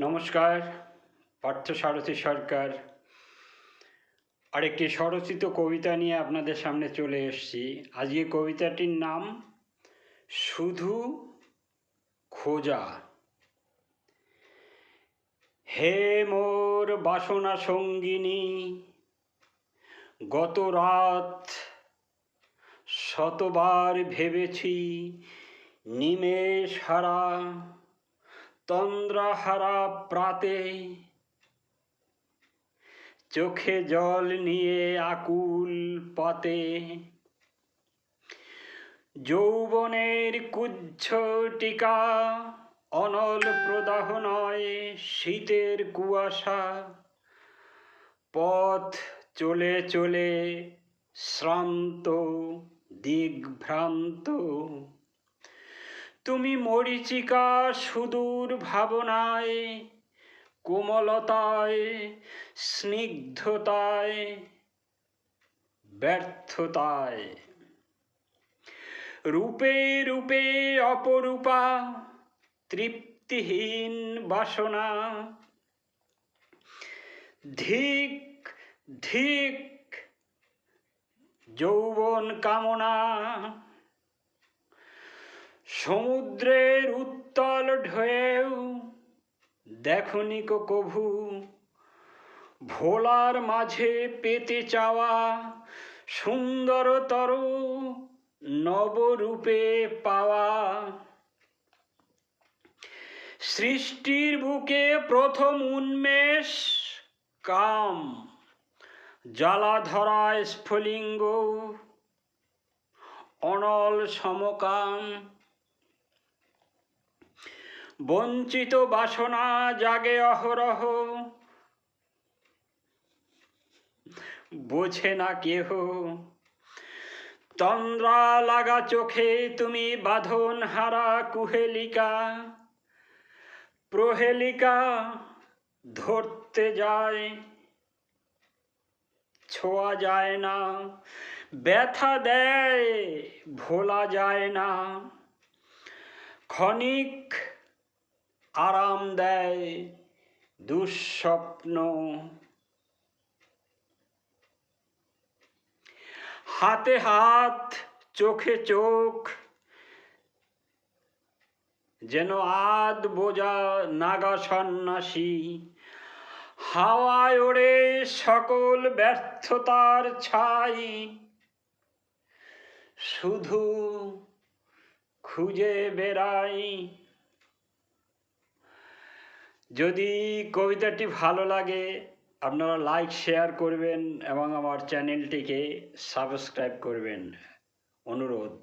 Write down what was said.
নমস্কার, পার্থ সারথী সরকার। আরেকটি স্বরচিত কবিতা নিয়ে আপনাদের সামনে চলে এসছি। আজকে কবিতাটির নাম, শুধু খোঁজা। হে মোর বাসনা সঙ্গিনী, গত রাত শতবার ভেবেছি, নিমেষ হারা তন্দ্রাহারা প্রাতে চোখে জল নিয়ে আকুল পাতে যৌবনের কুচ্ছ টিকা অনল প্রদাহ নয়, শীতের কুয়াশা। পথ চলে চলে শ্রান্ত, দিগ্ভ্রান্ত। তুমি মরিচিকা সুদূর ভাবনায়, কোমলতায়, স্নিগ্ধতায়, ব্যর্থতায়। রূপে রূপে অপরূপা, তৃপ্তিহীন বাসনা। ধিক ধিক, যৌবন কামনা। সমুদ্রের উত্তল ঢেউ দেখনি কো কভু, ভোলার মাঝে পেতে চাওয়া সুন্দরতর নবরূপে পাওয়া। সৃষ্টির বুকে প্রথম উন্মেষ, কাম জ্বালা ধরায় স্ফুলিঙ্গ, অনল সমকাম। বঞ্চিত বাসনা জাগে অহরহ। বোঝে না কেহ। তন্দ্রা লাগা চোখে তুমি বাঁধন হারা কুহেলিকা। প্রহেলিকা ধরতে যায়, ছোঁয়া যায় না। ব্যথা দেয়, ভোলা যায় না। ক্ষণিক আরাম দেয়, দুঃস্বপ্ন। হাতে হাত, চোখে চোখ, যেন আদ বোঝা নাগা সন্ন্যাসী। হাওয়ায় ওড়ে সকল ব্যর্থতার ছাই। শুধু খুঁজে বেড়াই যদি কবিতাটি ভালো লাগে আপনারা লাইক শেয়ার করবেন এবং আমার চ্যানেলটিকে সাবস্ক্রাইব করবেন। অনুরোধ।